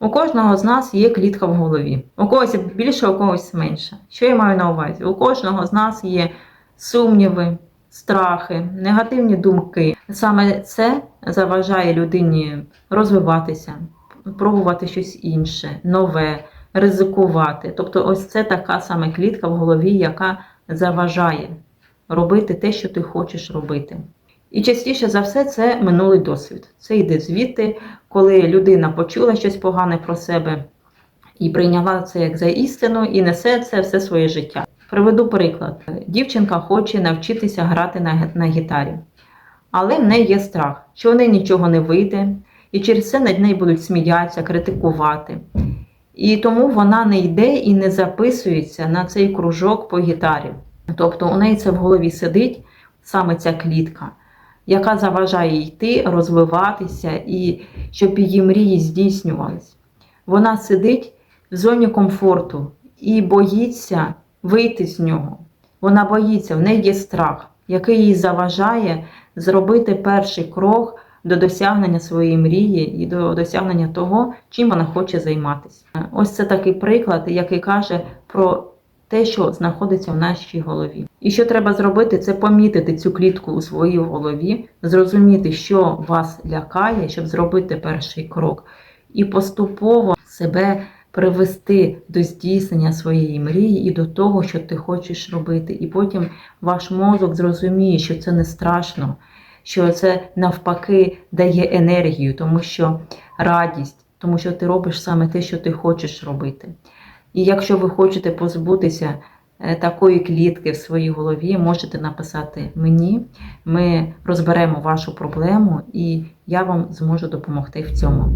У кожного з нас є клітка в голові. У когось більше, у когось менше. Що я маю на увазі? У кожного з нас є сумніви, страхи, негативні думки. Саме це заважає людині розвиватися, пробувати щось інше, нове, ризикувати. Тобто, ось це така саме клітка в голові, яка заважає робити те, що ти хочеш робити. І частіше за все це минулий досвід. Це йде звідти, коли людина почула щось погане про себе і прийняла це як за істину, і несе це все своє життя. Приведу приклад: дівчинка хоче навчитися грати на, на гітарі, але в неї є страх, що в неї нічого не вийде, і через це над нею будуть сміятися, критикувати. І тому вона не йде і не записується на цей кружок по гітарі. Тобто у неї це в голові сидить саме ця клітка, яка заважає йти, розвиватися і щоб її мрії здійснювались. Вона сидить в зоні комфорту і боїться вийти з нього. Вона боїться, в неї є страх, який їй заважає зробити перший крок до досягнення своєї мрії і до досягнення того, чим вона хоче займатися. Ось це такий приклад, який каже про те, що знаходиться в нашій голові. І що треба зробити, це помітити цю клітку у своїй голові, зрозуміти, що вас лякає, щоб зробити перший крок, і поступово себе привести до здійснення своєї мрії і до того, що ти хочеш робити. І потім ваш мозок зрозуміє, що це не страшно, що це навпаки дає енергію, тому що радість, тому що ти робиш саме те, що ти хочеш робити. І якщо ви хочете позбутися е, такої клітки в своїй голові, можете написати мені. Ми розберемо вашу проблему, і я вам зможу допомогти в цьому.